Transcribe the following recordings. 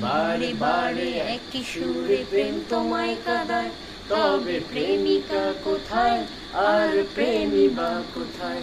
বাড়ি বাড়ি একই সুরে প্রেম তোমায় কাদায় তবে প্রেমিকা কোথায়? আর প্রেমী বা কোথায়?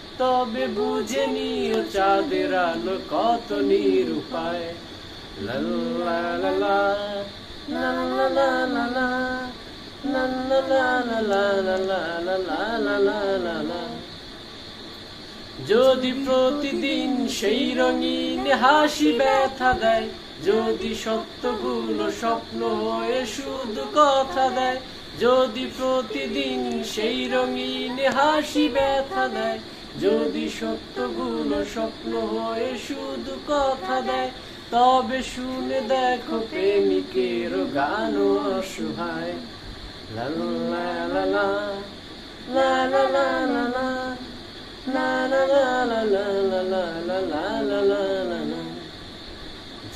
তবে বুঝে নিও চাঁদের আলো কত নিরুপায় যদি প্রতিদিন সেই রঙিন হাসি ব্যথা দেয় যদি সত্যগুলো স্বপ্ন হয়ে শুধু কথা দেয় যদি প্রতিদিন সেই রঙিন হাসি ব্যথা দেয় যদি সত্যগুলো স্বপ্ন হয়ে শুধু কথা দেয় তবে শুনে দেখো প্রেমিকের গান অসহায় লা লা লা লা লা লাল লাল la la la la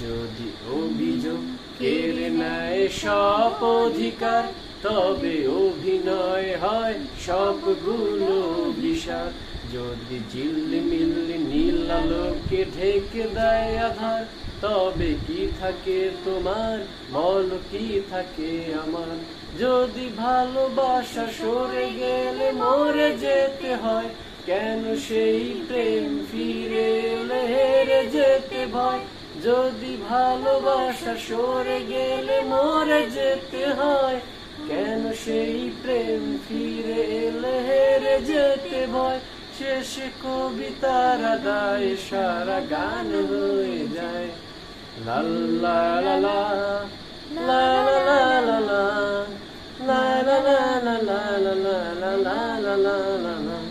যদি অভিযোগ কেড়ে নেয় সব অধিকার, তবে অভিনয় হয় সবগুলো বিষাদ। যদি জিল্লি মিল্লি নীল আলোকে ঢেকে দেয় আধার, তবে কি থাকে তোমার? বল কি থাকে আমার? যদি ভালোবাসা সরে গেলে মরে যেতে হয়, কেন সেই প্রেম ফিরে এলে হেরে যেতে ভয়? যদি ভালোবাসা সরে গেলে মরে যেতে হয় কেন সেই প্রেম ফিরে এলে হেরে যেতে ভয় শেষে কবিতার দায় সারা গান হয়ে যায় লা লা লা লা লা লা লা লা লা লা লা লা লা লা লা লা লা লা